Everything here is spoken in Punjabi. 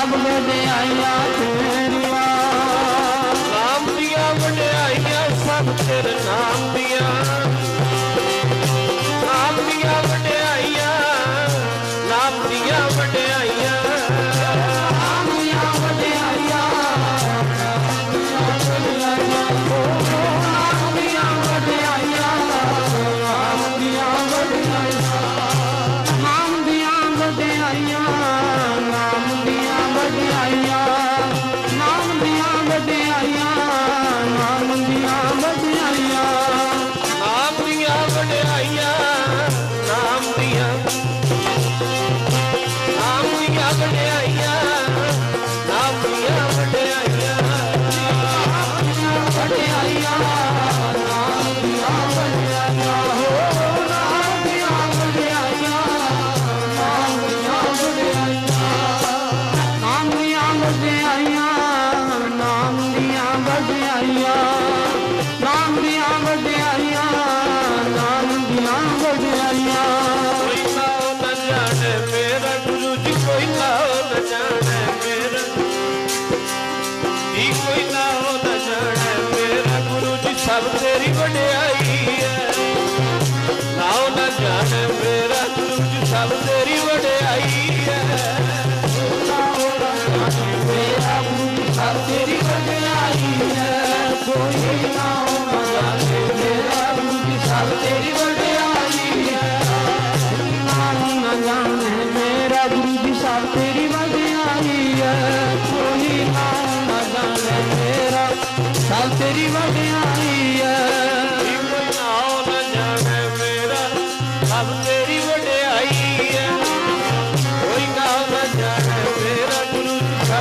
ਸਭ ਵਡਿਆਈਆਂ ਤੇਰੀਆਂ। ਨਾਮ ਦੀਆਂ ਵਡਿਆਈਆਂ ਸਭ ਤੇਰੇ ਨਾਮ ਦੀਆਂ। ਨਾਮ ਦੀਆਂ ਵਡਿਆਈਆਂ ਨਾਮ ਦੀਆਂ ਵਡਿਆਈਆਂ ਆਈਆਂ। ਆਮੀਆਂ ਵਡਿਆਈਆਂ ਆਮੀਆਂ ਵਡਿਆਈਆਂ ਆਮੀਆਂ ਵਡਿਆਈਆਂ ਆਮੀਆਂ ਵਡਿਆਈਆਂ ਹੋ ਆਮੀਆਂ ਵਡਿਆਈਆਂ ਆਮੀਆਂ ਵਡਿਆਈਆਂ ਆਮੀਆਂ ਵਡਿਆਈਆਂ ਨਾਮ ਦੀਆਂ ਵਡਿਆਈਆਂ ਨਾਮ ਦੀਆਂ ਗੁਰੂ ਜੀ ਸਭ ਤੇਰੀ ਵਡਿਆਈ ਹੈ। ਨਾਉ ਨਾ ਜਾਣੇ ਮੇਰਾ ਗੁਰੂ ਸਭ ਤੇਰੀ ਵਡਿਆਈ ਹੈ। ਮੇਰਾ ਗੁਰੂ ਸਭ ਤੇਰੀ ਵਡਿਆਈ ਹੈ। ਕੋਈ ਨਾ ਨਾ ਜਾਣੇ ਮੇਰਾ ਗੁਰੂ ਸਭ ਤੇਰੀ ਵਡਿਆਈ ਹੈ। ਨਾਮ ਨਾ ਜਾਣੇ ਮੇਰਾ ਗੁਰੂ ਸਭ ਤੇਰੀ ਵਡਿਆਈ ਹੈ। ਕੋਈ ਨਾ ਨਾ ਜਾਣੇ ਮੇਰਾ ਸਭ ਤੇਰੀ ਵਡਿਆਈ